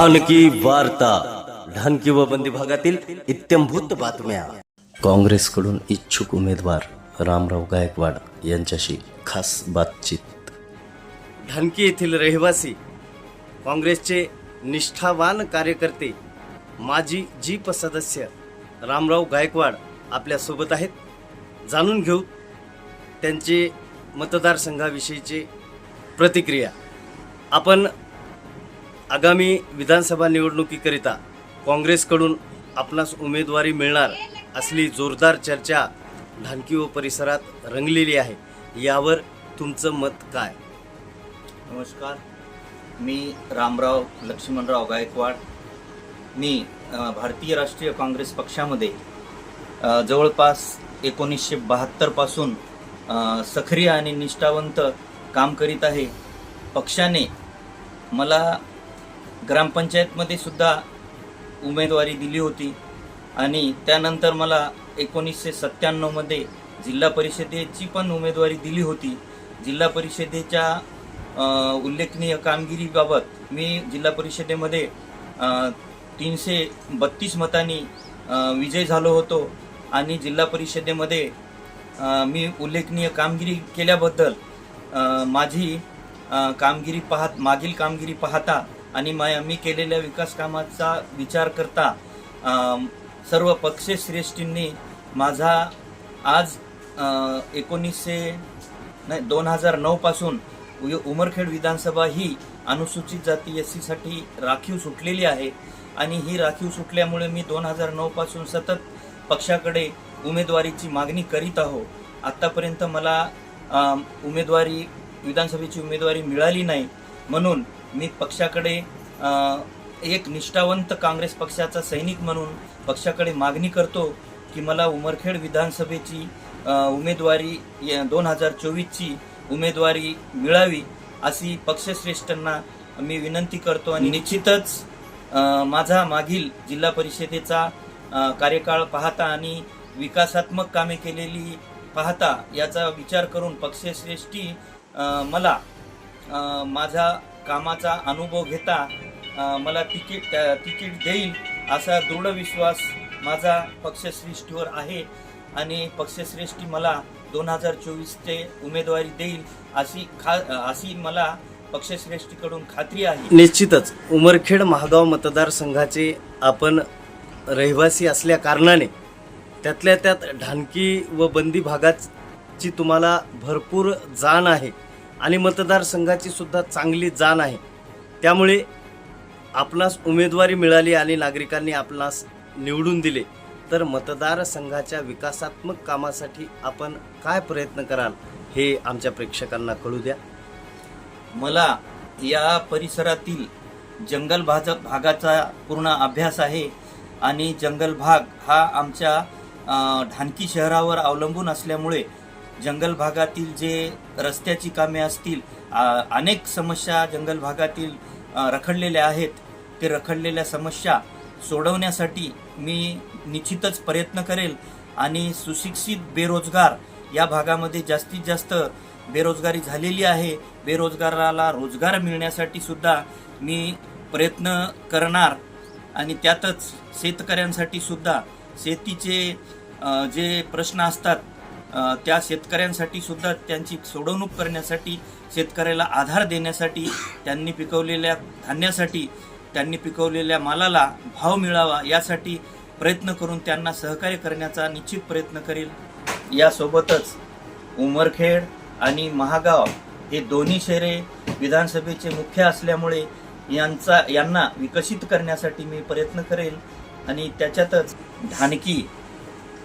ढानकी वार्ता ढानकी व बंदी भागातील इत्यंभूत बातम्या. काँग्रेसकडून इच्छुक उमेदवार रामराव गायकवाड यांच्याशी खास बातचीत. ढानकी येथील रहिवासी काँग्रेसचे निष्ठावान कार्यकर्ते माजी जीप सदस्य रामराव गायकवाड आपल्यासोबत आहेत. जाणून घेऊ त्यांचे मतदारसंघाविषयीचे प्रतिक्रिया. आपण आगामी विधानसभा निवडणुकीकरिता काँग्रेसकडून आपणास उमेदवारी मिळणार असली जोरदार चर्चा ढानकी व परिसरात रंगलेली आहे. यावर तुमचं मत काय? नमस्कार. मी रामराव लक्ष्मणराव गायकवाड. मी भारतीय राष्ट्रीय काँग्रेस पक्षामध्ये जवळपास एकोणीसशे बहात्तरपासून सक्रिय आणि निष्ठावंत काम करीत आहे. पक्षाने मला ग्रामपंचायतमध्ये सुद्धा उमेदवारी दिली होती. आणि त्यानंतर मला एकोणीसशे सत्त्याण्णवमध्ये जिल्हा परिषदेची पण उमेदवारी दिली होती. जिल्हा परिषदेच्या उल्लेखनीय कामगिरीबाबत मी जिल्हा परिषदेमध्ये तीनशे बत्तीस मतांनी विजय झालो होतो. आणि जिल्हा परिषदेमध्ये मी उल्लेखनीय कामगिरी केल्याबद्दल माझी कामगिरी पाहत मागील कामगिरी पाहता आणि मी केलेल्या विकास कामाचा विचार करता सर्व पक्षश्रेष्ठींनी माझा आज एकोणीसशे नाही दोन हजार नऊपासून उ- उमरखेड विधानसभा ही अनुसूचित जाती एस सीसाठी राखीव सुटलेली आहे. आणि ही राखीव सुटल्यामुळे मी दोन हजार नऊपासून सतत पक्षाकडे उमेदवारीची मागणी करीत आहो. आत्तापर्यंत मला उमेदवारी विधानसभेची उमेदवारी मिळाली नाही. म्हणून मी पक्षाकडे एक निष्ठावंत काँग्रेस पक्षाचा सैनिक म्हणून पक्षाकडे मागणी करतो की मला उमरखेड विधानसभेची उमेदवारी दोन हजार चोवीसची उमेदवारी मिळावी अशी पक्षश्रेष्ठांना मी विनंती करतो आणि निश्चितच माझा मागील जिल्हा परिषदेचा कार्यकाळ पाहता आणि विकासात्मक कामे केलेली पाहता याचा विचार करून पक्षश्रेष्ठी मला माझा कामाचा अनुभव घेता मला तिकीट तिकीट देईल असा दृढ विश्वास माझा पक्षश्रेष्ठीवर आहे आणि पक्षश्रेष्ठी मला दोन हजार चोवीसचे उमेदवारी देईल अशी खा अशी मला पक्षश्रेष्ठीकडून खात्री आहे. निश्चितच उमरखेड महागाव मतदारसंघाचे आपण रहिवासी असल्या कारणाने त्यातल्या त्यात ढानकी व बंदी भागाची तुम्हाला भरपूर जाण आहे. आणि मतदारसंघाची सुद्धा चांगली जाण आहे. त्यामुळे आपणास उमेदवारी मिळाली आणि नागरिकांनी आपणास निवडून दिले तर मतदारसंघाच्या विकासात्मक कामासाठी आपण काय प्रयत्न कराल हे आमच्या प्रेक्षकांना कळू द्या. मला या परिसरातील जंगल भाज भागाचा पूर्ण अभ्यास आहे आणि जंगल भाग हा आमच्या ढानकी शहरावर अवलंबून असल्यामुळे जंगल भागातील जे रस्त्याची कामे असतील अनेक समस्या जंगल भागातील रखडलेल्या आहेत. ते रखडलेल्या समस्या सोडवण्यासाठी मी निश्चितच प्रयत्न करेल आणि सुशिक्षित बेरोजगार या भागामध्ये जास्तीत जास्त बेरोजगारी झालेली आहे. बेरोजगाराला रोजगार मिळण्यासाठी सुद्धा मी प्रयत्न करणार आणि त्यातच शेतकऱ्यांसाठी सुद्धा शेतीचे जे प्रश्न असतात त्या शेतकऱ्यांसाठी सुद्धा त्यांची सोडवणूक करण्यासाठी शेतकऱ्याला आधार देण्यासाठी त्यांनी पिकवलेल्या धान्यासाठी त्यांनी पिकवलेल्या मालाला भाव मिळावा यासाठी प्रयत्न करून त्यांना सहकार्य करण्याचा निश्चित प्रयत्न करेल. यासोबतच उमरखेड आणि महागाव हे दोन्ही शहरे विधानसभेचे मुख्य असल्यामुळे यांचा यांना विकसित करण्यासाठी मी प्रयत्न करेल आणि त्याच्यातच धानकी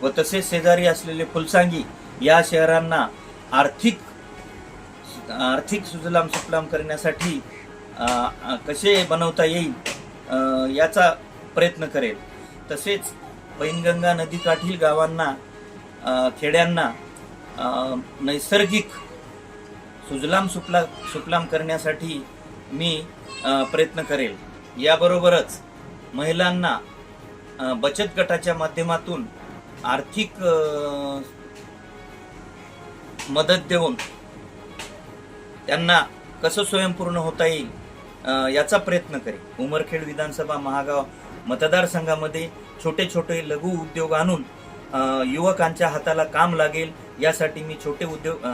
व तसेच शेजारी असलेले फुलसांगी या शहरांना आर्थिक आर्थिक सुजलाम सुफलाम करण्यासाठी कसे बनवता येईल याचा प्रयत्न करेल. तसेच पैनगंगा नदीकाठील गावांना खेड्यांना नैसर्गिक सुजलाम सुफला सुफलाम करण्यासाठी मी प्रयत्न करेल. याबरोबरच महिलांना बचत गटाच्या माध्यमातून आर्थिक मदत देऊन त्यांना कसं स्वयंपूर्ण होता येईल याचा प्रयत्न करेन. उमरखेड विधानसभा महागाव मतदारसंघामध्ये छोटे छोटे लघु उद्योग आणून युवकांच्या हाताला काम लागेल यासाठी मी छोटे उद्योग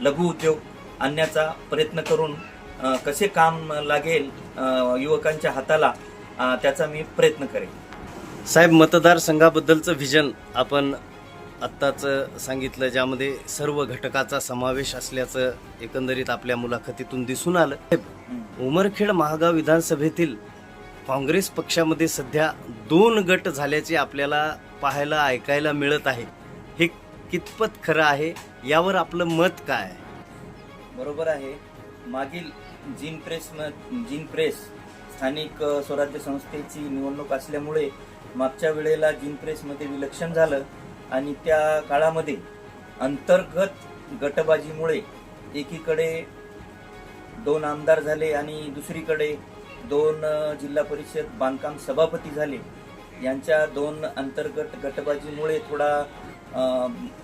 लघु उद्योग आणण्याचा प्रयत्न करून कसे काम लागेल युवकांच्या हाताला त्याचा मी प्रयत्न करेन. साहेब मतदारसंघाबद्दलचं व्हिजन आपण आत्ताचं सांगितलं ज्यामध्ये सर्व घटकाचा समावेश असल्याचं एकंदरीत आपल्या मुलाखतीतून दिसून आलं. उमरखेड महागाव विधानसभेतील काँग्रेस पक्षामध्ये सध्या दोन गट झाल्याचे आपल्याला पाहायला ऐकायला मिळत आहे. हे कितपत खरं आहे? यावर आपलं मत काय? बरोबर आहे. मागील जिन प्रेस जिन प्रेस स्थानिक स्वराज्य संस्थेची निवडणूक असल्यामुळे मागच्या वेळेला जिन प्रेसमध्ये विलक्षण झालं आणि त्या काळामध्ये अंतर्गत गटबाजीमुळे एकीकडे दोन आमदार झाले आणि दुसरीकडे दोन जिल्हा परिषद बांधकाम सभापती झाले. यांच्या दोन अंतर्गत गटबाजीमुळे थोडा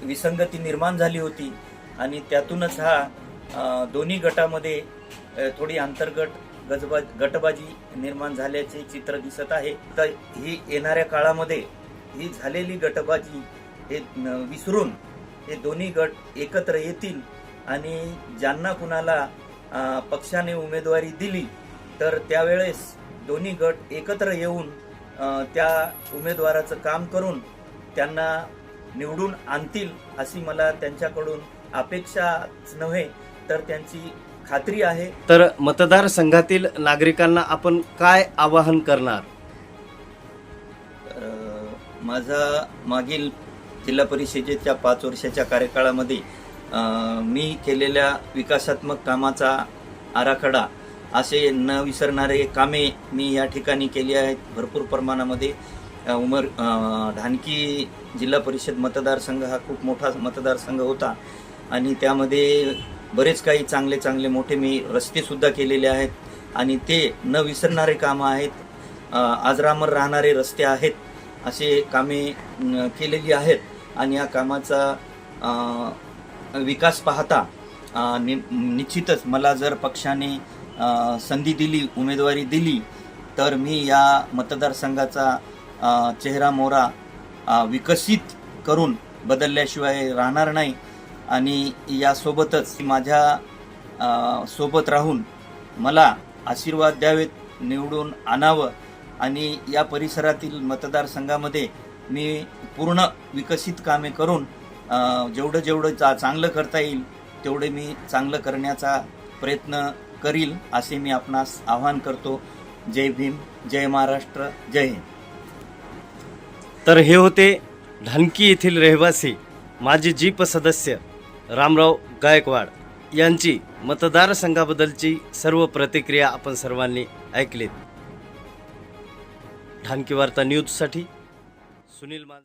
विसंगती निर्माण झाली होती आणि त्यातूनच हा दोन्ही गटामध्ये थोडी अंतर्गत गजबा गटबाजी निर्माण झाल्याचे चित्र दिसत आहे. तर ही येणाऱ्या काळामध्ये ही झालेली गटबाजी हे विसरून हे दोन्ही गट एकत्र येतील आणि ज्यांना कुणाला पक्षाने उमेदवारी दिली तर त्यावेळेस दोन्ही गट एकत्र येऊन त्या उमेदवाराचं काम करून त्यांना निवडून आणतील अशी मला त्यांच्याकडून अपेक्षाच नव्हे तर त्यांची खात्री आहे. तर मतदारसंघातील नागरिकांना आपण काय आवाहन करणार? माझा मागील जिल्हा परिषदेच्या पाच वर्षाच्या कार्यकाळामध्ये मी केलेल्या विकासात्मक कामाचा आराखडा असे न विसरणारे कामे मी या ठिकाणी केली आहेत. भरपूर प्रमाणामध्ये उमर ढानकी जिल्हा परिषद मतदारसंघ हा खूप मोठा मतदारसंघ होता. आणि त्यामध्ये बरेच काही चांगले चांगले मोठे मी रस्तेसुद्धा केलेले आहेत आणि ते न विसरणारे कामं आहेत. आजरामर राहणारे रस्ते आहेत असे कामे केलेली आहेत आणि या कामाचा विकास पाहता नि- निश्चितच मला जर पक्षाने संधी दिली उमेदवारी दिली तर मी या मतदारसंघाचा चेहरा मोहरा विकसित करून बदलल्याशिवाय राहणार नाही. आणि यासोबतच माझ्या सोबत राहून मला आशीर्वाद द्यावेत निवडून आणावं आणि या परिसरातील मतदारसंघामध्ये मी पूर्ण विकसित कामे करून जेवढं जेवढं चा चांगलं करता येईल तेवढे मी चांगलं करण्याचा प्रयत्न करील असे मी आपणास आवाहन करतो. जय भीम जय महाराष्ट्र जय हिंद. तर हे होते ढानकी येथील रहिवासी माजी जीप सदस्य रामराव गायकवाड यांची मतदारसंघाबद्दलची सर्व प्रतिक्रिया आपण सर्वांनी ऐकलीत. ढानकी वार्ता न्यूजसाठी सुनील मांजरे.